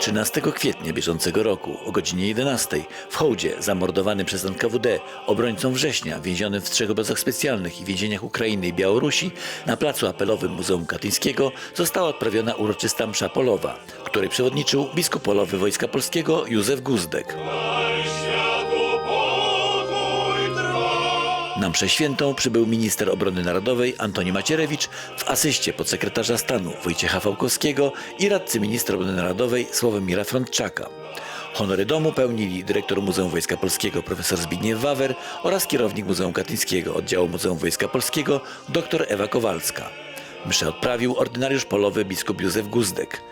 13 kwietnia bieżącego roku o godzinie 11 w Hołdzie zamordowany przez NKWD obrońcą września więzionym w trzech obozach specjalnych i więzieniach Ukrainy i Białorusi na placu apelowym Muzeum Katyńskiego została odprawiona uroczysta msza polowa, której przewodniczył biskup polowy Wojska Polskiego Józef Guzdek. Na mszę świętą przybył minister obrony narodowej Antoni Macierewicz w asyście podsekretarza stanu Wojciecha Fałkowskiego i radcy ministra obrony narodowej Sławomira Frontczaka. Honory domu pełnili dyrektor Muzeum Wojska Polskiego profesor Zbigniew Wawer oraz kierownik Muzeum Katyńskiego oddziału Muzeum Wojska Polskiego dr Ewa Kowalska. Mszę odprawił ordynariusz polowy biskup Józef Guzdek.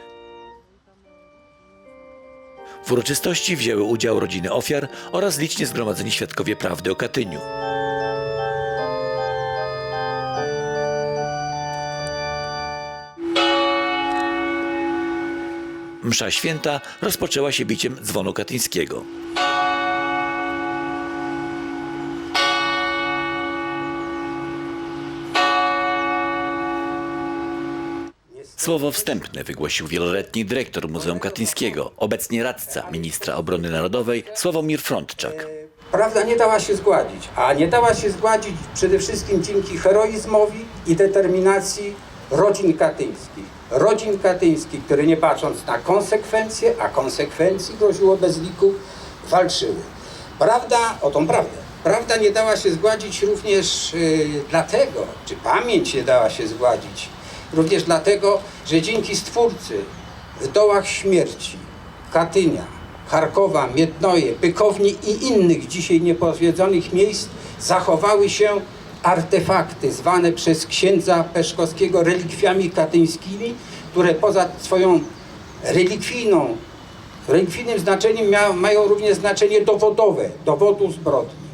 W uroczystości wzięły udział rodziny ofiar oraz licznie zgromadzeni świadkowie prawdy o Katyniu. Msza święta rozpoczęła się biciem dzwonu katyńskiego. Słowo wstępne wygłosił wieloletni dyrektor Muzeum Katyńskiego, obecnie radca ministra obrony narodowej Sławomir Frontczak. Prawda nie dała się zgładzić, a nie dała się zgładzić przede wszystkim dzięki heroizmowi i determinacji rodzin katyńskich. Rodzin katyńskich, które nie patrząc na konsekwencje, a konsekwencji groziło bez liku, walczyły. Prawda, o tą prawdę. Prawda nie dała się zgładzić również yy, dlatego, czy pamięć nie dała się zgładzić, również dlatego, że dzięki Stwórcy w dołach śmierci Katynia, Charkowa, Miednoje, Pykowni i innych dzisiaj niepozwiedzonych miejsc zachowały się artefakty zwane przez księdza Peszkowskiego relikwiami katyńskimi, które poza swoją relikwijną, relikwijnym znaczeniem mia, mają również znaczenie dowodowe, dowodu zbrodni.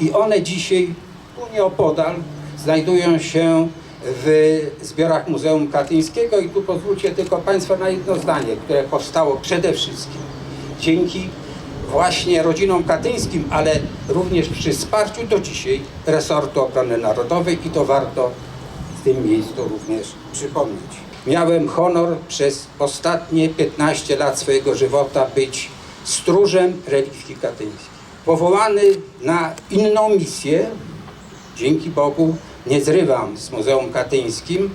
I one dzisiaj, tu nieopodal, znajdują się w zbiorach Muzeum Katyńskiego i tu pozwólcie tylko Państwa na jedno zdanie, które powstało przede wszystkim dzięki właśnie rodzinom katyńskim, ale również przy wsparciu do dzisiaj resortu obrony narodowej i to warto w tym miejscu również przypomnieć. Miałem honor przez ostatnie 15 lat swojego żywota być stróżem relikwii katyńskich. Powołany na inną misję, dzięki Bogu nie zrywam z Muzeum Katyńskim,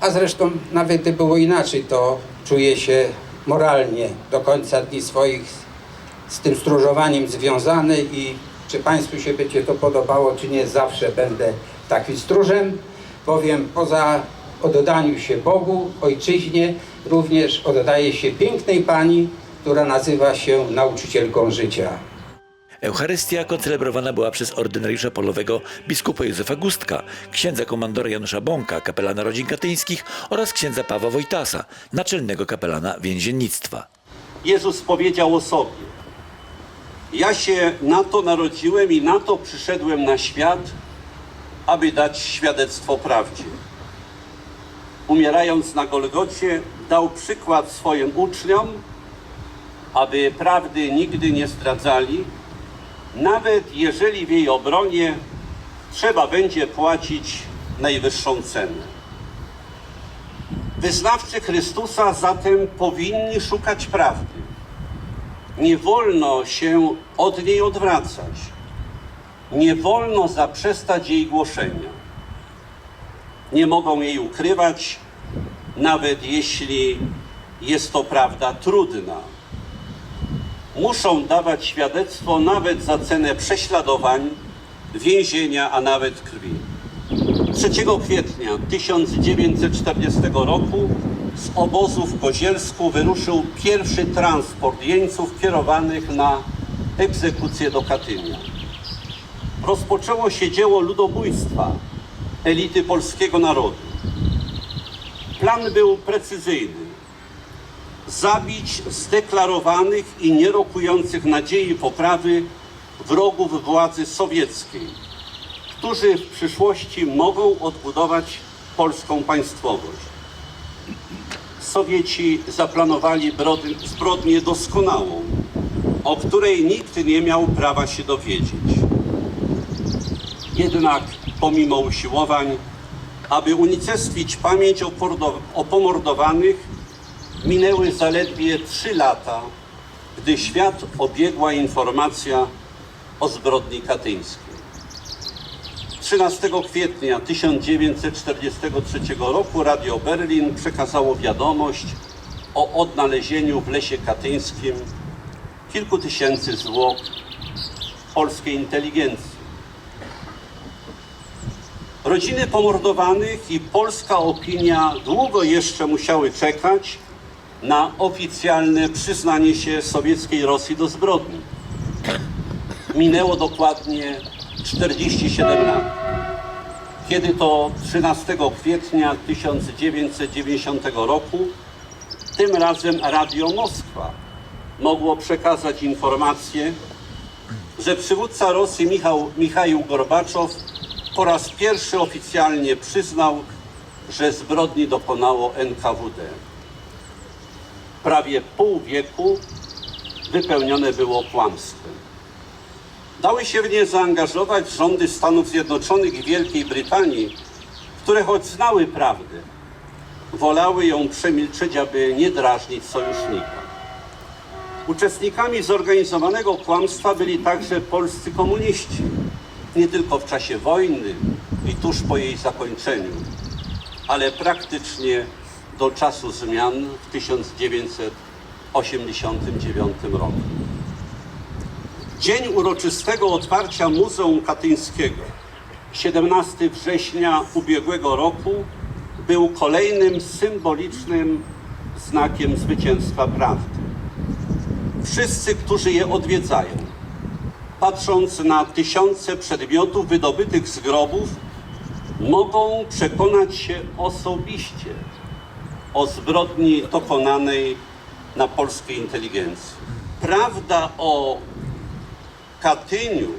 a zresztą nawet gdyby było inaczej, to czuję się moralnie do końca dni swoich z tym stróżowaniem związany i czy Państwu się będzie to podobało, czy nie, zawsze będę takim stróżem, bowiem poza oddaniu się Bogu, Ojczyźnie, również oddaje się pięknej Pani, która nazywa się nauczycielką życia. Eucharystia koncelebrowana była przez ordynariusza polowego biskupa Józefa Gustka, księdza komandora Janusza Bąka, kapelana rodzin katyńskich oraz księdza Pawła Wojtasa, naczelnego kapelana więziennictwa. Jezus powiedział o sobie: Ja się na to narodziłem i na to przyszedłem na świat, aby dać świadectwo prawdzie. Umierając na Golgocie, dał przykład swoim uczniom, aby prawdy nigdy nie zdradzali, nawet jeżeli w jej obronie trzeba będzie płacić najwyższą cenę. Wyznawcy Chrystusa zatem powinni szukać prawdy. Nie wolno się od niej odwracać. Nie wolno zaprzestać jej głoszenia. Nie mogą jej ukrywać, nawet jeśli jest to prawda trudna. Muszą dawać świadectwo nawet za cenę prześladowań, więzienia, a nawet krwi. 3 kwietnia 1940 roku z obozu w Kozielsku wyruszył pierwszy transport jeńców kierowanych na egzekucję do Katynia. Rozpoczęło się dzieło ludobójstwa elity polskiego narodu. Plan był precyzyjny. Zabić zdeklarowanych i nierokujących nadziei poprawy wrogów władzy sowieckiej którzy w przyszłości mogą odbudować polską państwowość. Sowieci zaplanowali zbrodnię doskonałą, o której nikt nie miał prawa się dowiedzieć. Jednak pomimo usiłowań, aby unicestwić pamięć o pomordowanych, minęły zaledwie trzy lata, gdy świat obiegła informacja o zbrodni katyńskiej. 13 kwietnia 1943 roku Radio Berlin przekazało wiadomość o odnalezieniu w lesie katyńskim kilku tysięcy zwłok polskiej inteligencji. Rodziny pomordowanych i polska opinia długo jeszcze musiały czekać na oficjalne przyznanie się sowieckiej Rosji do zbrodni. Minęło dokładnie 47 lat. Kiedy to 13 kwietnia 1990 roku tym razem Radio Moskwa mogło przekazać informację, że przywódca Rosji Michał, Michaił Gorbaczow po raz pierwszy oficjalnie przyznał, że zbrodni dokonało NKWD. Prawie pół wieku wypełnione było kłamstwem. Dały się w nie zaangażować rządy Stanów Zjednoczonych i Wielkiej Brytanii, które choć znały prawdę, wolały ją przemilczeć, aby nie drażnić sojusznika. Uczestnikami zorganizowanego kłamstwa byli także polscy komuniści, nie tylko w czasie wojny i tuż po jej zakończeniu, ale praktycznie do czasu zmian w 1989 roku. Dzień uroczystego otwarcia Muzeum Katyńskiego, 17 września ubiegłego roku, był kolejnym symbolicznym znakiem zwycięstwa prawdy. Wszyscy, którzy je odwiedzają, patrząc na tysiące przedmiotów wydobytych z grobów, mogą przekonać się osobiście o zbrodni dokonanej na polskiej inteligencji. Prawda o Katyniu,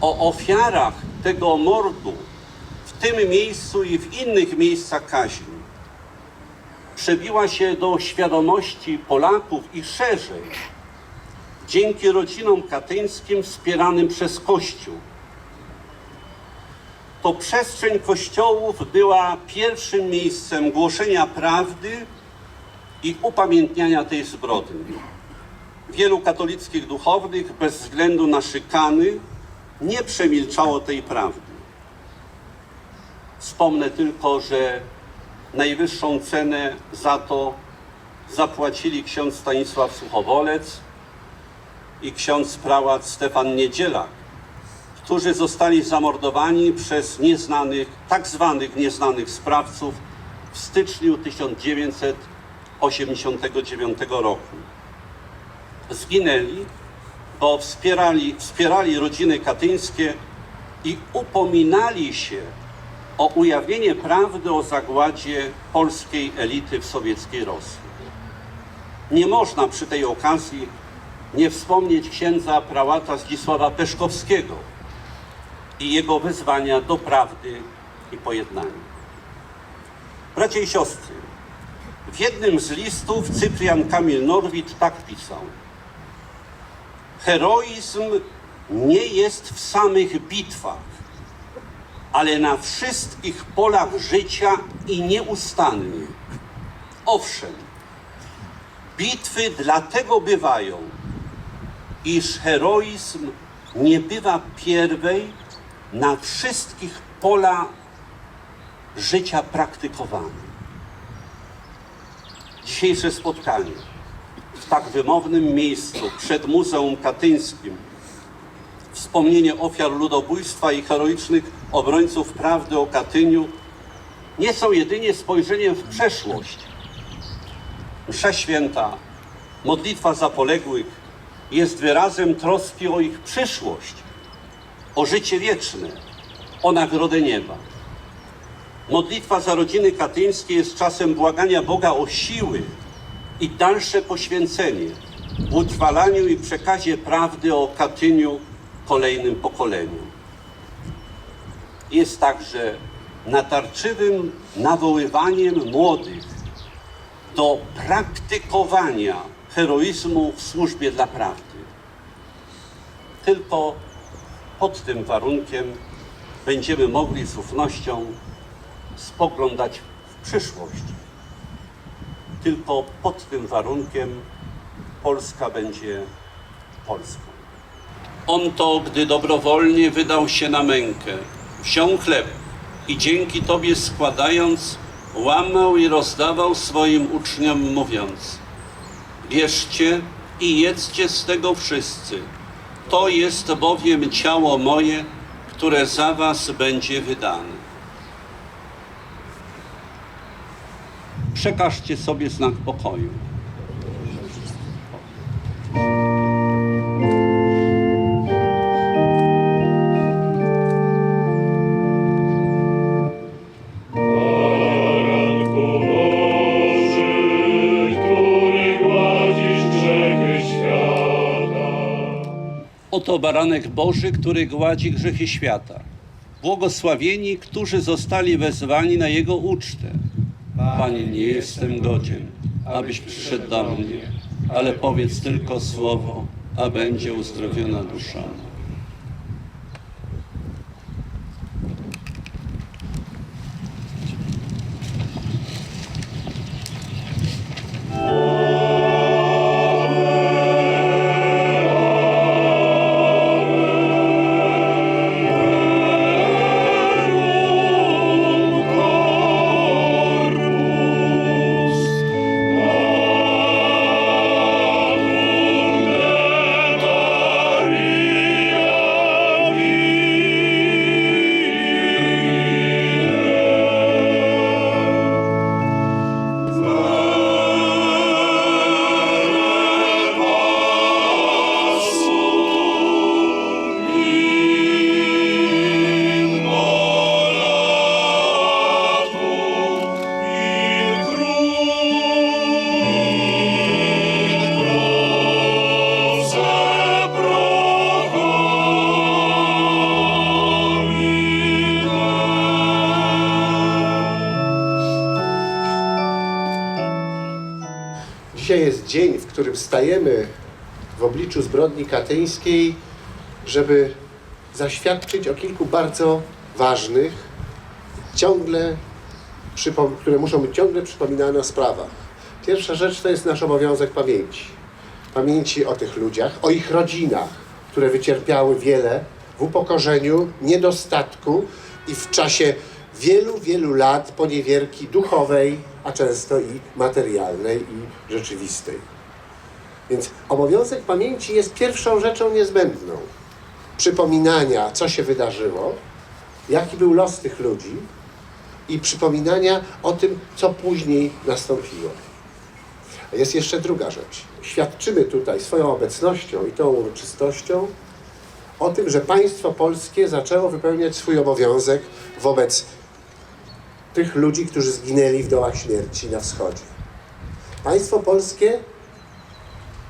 o ofiarach tego mordu w tym miejscu i w innych miejscach kaźni przebiła się do świadomości Polaków i szerzej dzięki rodzinom katyńskim wspieranym przez Kościół. To przestrzeń kościołów była pierwszym miejscem głoszenia prawdy i upamiętniania tej zbrodni. Wielu katolickich duchownych bez względu na szykany nie przemilczało tej prawdy. Wspomnę tylko, że najwyższą cenę za to zapłacili ksiądz Stanisław Suchowolec i ksiądz prałat Stefan Niedzielak, którzy zostali zamordowani przez nieznanych, tak zwanych nieznanych sprawców w styczniu 1989 roku. Zginęli, bo wspierali, wspierali rodziny katyńskie i upominali się o ujawnienie prawdy o zagładzie polskiej elity w sowieckiej Rosji. Nie można przy tej okazji nie wspomnieć księdza prałata Zdzisława Peszkowskiego i jego wezwania do prawdy i pojednania. Bracia i siostry, w jednym z listów Cyprian Kamil Norwid tak pisał. Heroizm nie jest w samych bitwach, ale na wszystkich polach życia i nieustannie. Owszem, bitwy dlatego bywają, iż heroizm nie bywa pierwej na wszystkich pola życia praktykowany. Dzisiejsze spotkanie w tak wymownym miejscu przed Muzeum Katyńskim wspomnienie ofiar ludobójstwa i heroicznych obrońców prawdy o Katyniu nie są jedynie spojrzeniem w przeszłość. Msza święta, modlitwa za poległych jest wyrazem troski o ich przyszłość, o życie wieczne, o nagrodę nieba. Modlitwa za rodziny katyńskie jest czasem błagania Boga o siły i dalsze poświęcenie w utrwalaniu i przekazie prawdy o Katyniu kolejnym pokoleniom. Jest także natarczywym nawoływaniem młodych do praktykowania heroizmu w służbie dla prawdy. Tylko pod tym warunkiem będziemy mogli z ufnością spoglądać w przyszłość. Tylko pod tym warunkiem Polska będzie Polską. On to, gdy dobrowolnie wydał się na mękę, wziął chleb i dzięki Tobie składając, łamał i rozdawał swoim uczniom, mówiąc: Bierzcie i jedzcie z tego wszyscy. To jest bowiem ciało moje, które za Was będzie wydane. Przekażcie sobie znak pokoju. który gładzisz grzechy świata. Oto baranek Boży, który gładzi grzechy świata. Błogosławieni, którzy zostali wezwani na Jego ucztę. Panie, nie jestem godzien, abyś przyszedł do mnie, ale powiedz tylko słowo, a będzie uzdrowiona dusza. Dzisiaj jest dzień, w którym stajemy w obliczu zbrodni katyńskiej, żeby zaświadczyć o kilku bardzo ważnych, ciągle, które muszą być ciągle przypominane o sprawach. Pierwsza rzecz to jest nasz obowiązek pamięci. Pamięci o tych ludziach, o ich rodzinach, które wycierpiały wiele w upokorzeniu, niedostatku i w czasie wielu, wielu lat poniewierki duchowej, a często i materialnej i rzeczywistej. Więc obowiązek pamięci jest pierwszą rzeczą niezbędną. Przypominania, co się wydarzyło, jaki był los tych ludzi i przypominania o tym, co później nastąpiło. Jest jeszcze druga rzecz. Świadczymy tutaj swoją obecnością i tą uroczystością o tym, że państwo polskie zaczęło wypełniać swój obowiązek wobec tych ludzi, którzy zginęli w dołach śmierci na wschodzie. Państwo polskie,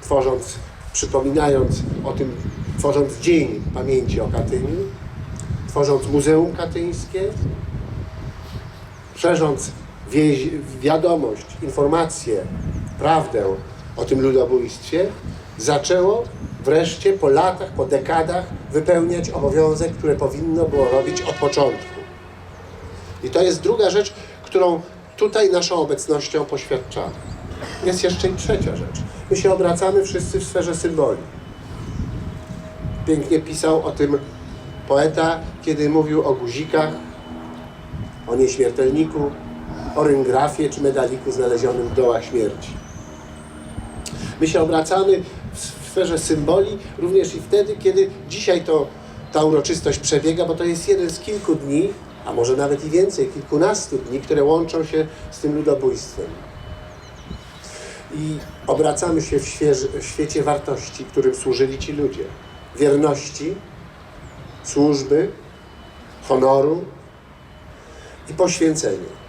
tworząc, przypominając o tym, tworząc Dzień Pamięci o Katyniu, tworząc Muzeum Katyńskie, szerząc wiadomość, informację, prawdę o tym ludobójstwie, zaczęło wreszcie po latach, po dekadach wypełniać obowiązek, które powinno było robić od początku. I to jest druga rzecz, którą tutaj naszą obecnością poświadczamy. Jest jeszcze i trzecia rzecz. My się obracamy wszyscy w sferze symboli. Pięknie pisał o tym poeta, kiedy mówił o guzikach, o nieśmiertelniku, o ryngrafie czy medaliku znalezionym w dołach śmierci. My się obracamy w sferze symboli również i wtedy, kiedy dzisiaj to ta uroczystość przebiega, bo to jest jeden z kilku dni, a może nawet i więcej, kilkunastu dni, które łączą się z tym ludobójstwem. I obracamy się w, świeży, w świecie wartości, którym służyli ci ludzie. Wierności, służby, honoru i poświęcenia.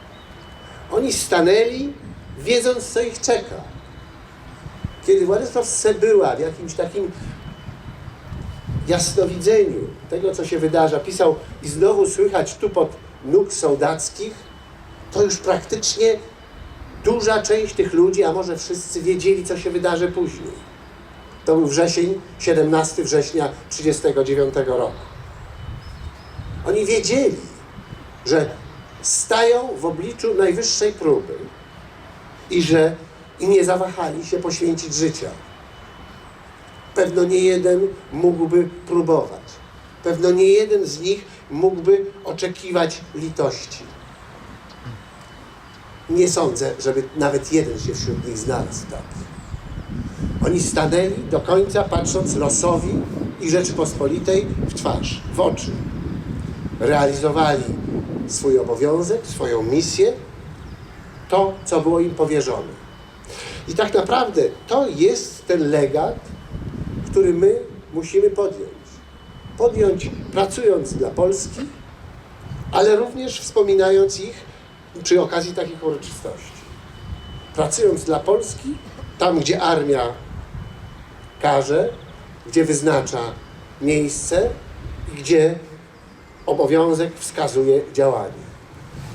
Oni stanęli, wiedząc, co ich czeka. Kiedy Władysław Sebyła w jakimś takim jasnowidzeniu tego, co się wydarza, pisał i znowu słychać tupot nóg sołdackich, to już praktycznie duża część tych ludzi, a może wszyscy wiedzieli, co się wydarzy później. To był wrzesień, 17 września 1939 roku. Oni wiedzieli, że stają w obliczu najwyższej próby i że i nie zawahali się poświęcić życia. Pewno nie jeden mógłby próbować. Pewno nie jeden z nich mógłby oczekiwać litości. Nie sądzę, żeby nawet jeden się wśród nich znalazł. Oni stanęli do końca, patrząc losowi i Rzeczypospolitej w twarz, w oczy. Realizowali swój obowiązek, swoją misję, to, co było im powierzone. I tak naprawdę to jest ten legat, który my musimy podjąć. Podjąć pracując dla Polski, ale również wspominając ich przy okazji takich uroczystości. Pracując dla Polski, tam gdzie armia każe, gdzie wyznacza miejsce i gdzie obowiązek wskazuje działanie.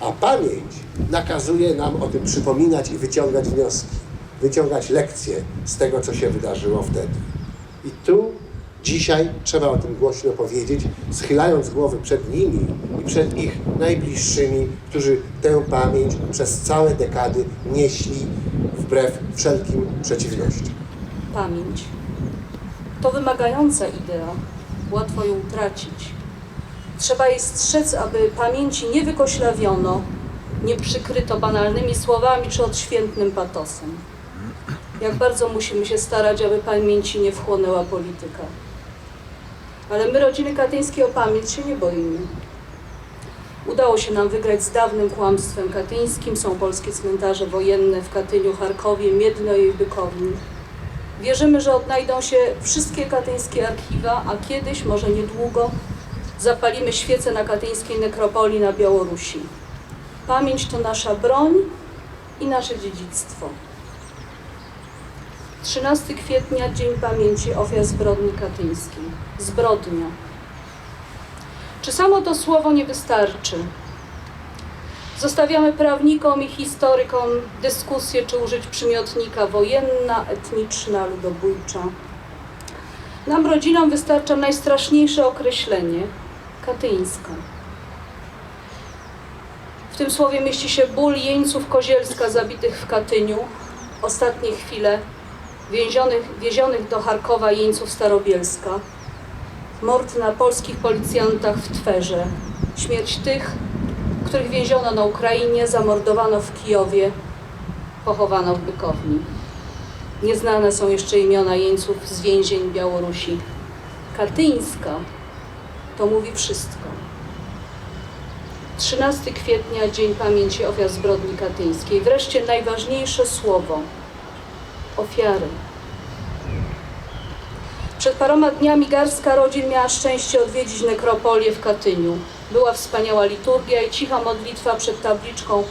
A pamięć nakazuje nam o tym przypominać i wyciągać wnioski, wyciągać lekcje z tego, co się wydarzyło wtedy. I tu dzisiaj trzeba o tym głośno powiedzieć, schylając głowy przed nimi i przed ich najbliższymi, którzy tę pamięć przez całe dekady nieśli wbrew wszelkim przeciwnościom. Pamięć. To wymagająca idea, łatwo ją utracić. Trzeba jej strzec, aby pamięci nie wykoślawiono, nie przykryto banalnymi słowami czy odświętnym patosem. Jak bardzo musimy się starać, aby pamięci nie wchłonęła polityka. Ale my, rodziny katyńskie, o pamięć się nie boimy. Udało się nam wygrać z dawnym kłamstwem katyńskim. Są polskie cmentarze wojenne w Katyniu, Charkowie, Miedno i Bykowni. Wierzymy, że odnajdą się wszystkie katyńskie archiwa, a kiedyś, może niedługo, zapalimy świece na katyńskiej nekropolii na Białorusi. Pamięć to nasza broń i nasze dziedzictwo. 13 kwietnia, Dzień Pamięci Ofiar Zbrodni Katyńskiej. Zbrodnia. Czy samo to słowo nie wystarczy? Zostawiamy prawnikom i historykom dyskusję, czy użyć przymiotnika wojenna, etniczna, ludobójcza. Nam, rodzinom, wystarcza najstraszniejsze określenie katyńska. W tym słowie mieści się ból jeńców Kozielska zabitych w Katyniu, ostatnie chwile więzionych, do Charkowa jeńców Starobielska, mord na polskich policjantach w Twerze, śmierć tych, których więziono na Ukrainie, zamordowano w Kijowie, pochowano w Bykowni. Nieznane są jeszcze imiona jeńców z więzień Białorusi. Katyńska to mówi wszystko. 13 kwietnia, Dzień Pamięci Ofiar Zbrodni Katyńskiej. Wreszcie najważniejsze słowo ofiary. Przed paroma dniami garstka rodzin miała szczęście odwiedzić nekropolię w Katyniu. Była wspaniała liturgia i cicha modlitwa przed tabliczką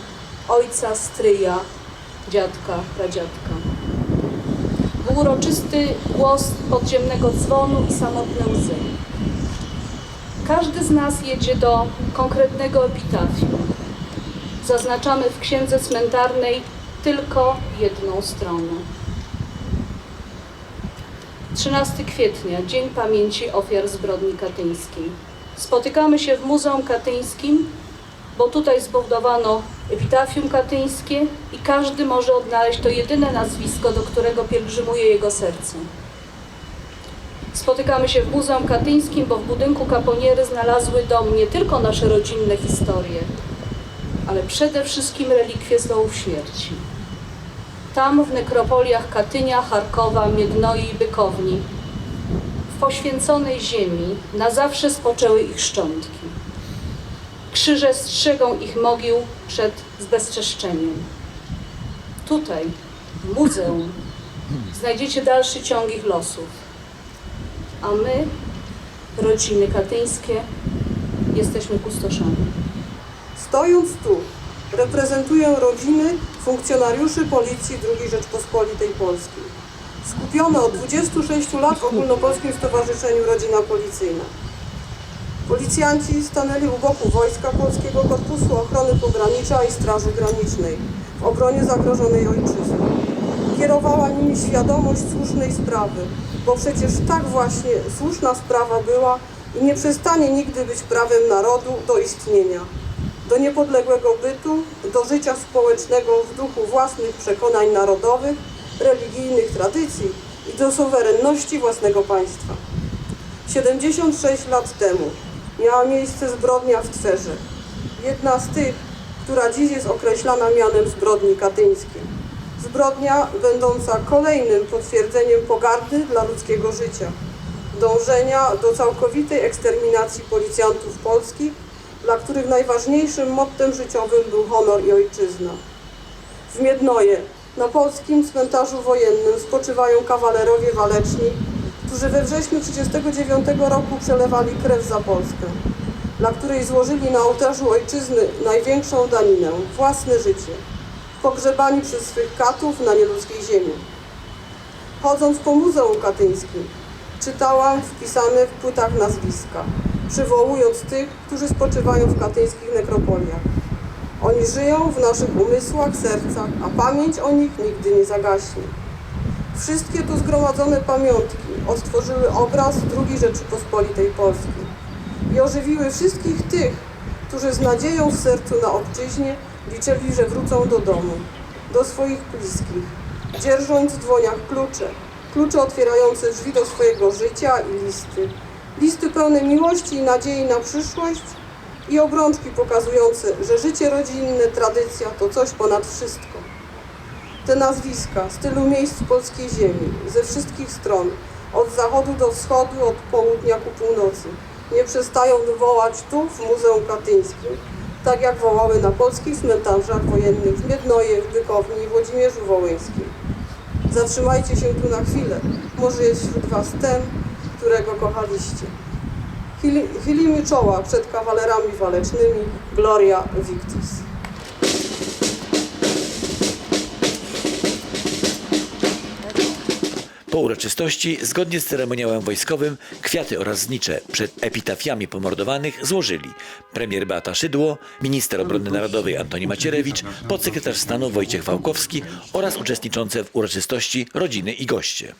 ojca, stryja, dziadka, pradziadka. Był uroczysty głos podziemnego dzwonu i samotne łzy. Każdy z nas jedzie do konkretnego epitafium. Zaznaczamy w księdze cmentarnej tylko jedną stronę. 13 kwietnia, Dzień Pamięci Ofiar Zbrodni Katyńskiej. Spotykamy się w Muzeum Katyńskim, bo tutaj zbudowano epitafium katyńskie i każdy może odnaleźć to jedyne nazwisko, do którego pielgrzymuje jego serce. Spotykamy się w Muzeum Katyńskim, bo w budynku Kaponiery znalazły dom nie tylko nasze rodzinne historie, ale przede wszystkim relikwie zdołów śmierci. Tam w nekropoliach Katynia, Charkowa, Miednoi i Bykowni, w poświęconej ziemi, na zawsze spoczęły ich szczątki. Krzyże strzegą ich mogił przed zbezczeszczeniem. Tutaj, w muzeum, znajdziecie dalszy ciąg ich losów. A my, rodziny katyńskie, jesteśmy pustoszami. Stojąc tu, reprezentuję rodziny funkcjonariuszy Policji II Rzeczpospolitej Polskiej. Skupione od 26 lat w Ogólnopolskim Stowarzyszeniu Rodzina Policyjna. Policjanci stanęli u boku Wojska Polskiego Korpusu Ochrony Pogranicza i Straży Granicznej w obronie zagrożonej ojczyzny. Kierowała nimi świadomość słusznej sprawy, bo przecież tak właśnie słuszna sprawa była i nie przestanie nigdy być prawem narodu do istnienia. Do niepodległego bytu, do życia społecznego w duchu własnych przekonań narodowych, religijnych tradycji i do suwerenności własnego państwa. 76 lat temu miała miejsce zbrodnia w Twerze. Jedna z tych, która dziś jest określana mianem zbrodni katyńskiej. Zbrodnia będąca kolejnym potwierdzeniem pogardy dla ludzkiego życia, dążenia do całkowitej eksterminacji policjantów polskich, dla których najważniejszym mottem życiowym był honor i ojczyzna. W Miednoje, na polskim cmentarzu wojennym spoczywają kawalerowie waleczni, którzy we wrześniu 1939 roku przelewali krew za Polskę, dla której złożyli na ołtarzu ojczyzny największą daninę, własne życie, pogrzebani przez swych katów na nieludzkiej ziemi. Chodząc po Muzeum Katyńskim, czytałam wpisane w płytach nazwiska, przywołując tych, którzy spoczywają w katyńskich nekropoliach. Oni żyją w naszych umysłach, sercach, a pamięć o nich nigdy nie zagaśnie. Wszystkie tu zgromadzone pamiątki odtworzyły obraz II Rzeczypospolitej Polskiej i ożywiły wszystkich tych, którzy z nadzieją w sercu na obczyźnie liczyli, że wrócą do domu, do swoich bliskich, dzierżąc w dłoniach klucze, klucze otwierające drzwi do swojego życia i listy. Listy pełne miłości i nadziei na przyszłość i obrączki pokazujące, że życie rodzinne, tradycja to coś ponad wszystko. Te nazwiska z tylu miejsc polskiej ziemi, ze wszystkich stron, od zachodu do wschodu, od południa ku północy, nie przestają wołać tu w Muzeum Katyńskim, tak jak wołały na polskich cmentarzach wojennych w Miednoje, w Bykowni i Włodzimierzu Wołyńskim. Zatrzymajcie się tu na chwilę, może jest wśród Was ten, którego kochaliście. Chylimy czoła przed kawalerami walecznymi, Gloria Victis. Po uroczystości, zgodnie z ceremoniałem wojskowym, kwiaty oraz znicze przed epitafiami pomordowanych złożyli premier Beata Szydło, minister obrony narodowej Antoni Macierewicz, podsekretarz stanu Wojciech Wałkowski oraz uczestniczące w uroczystości rodziny i goście.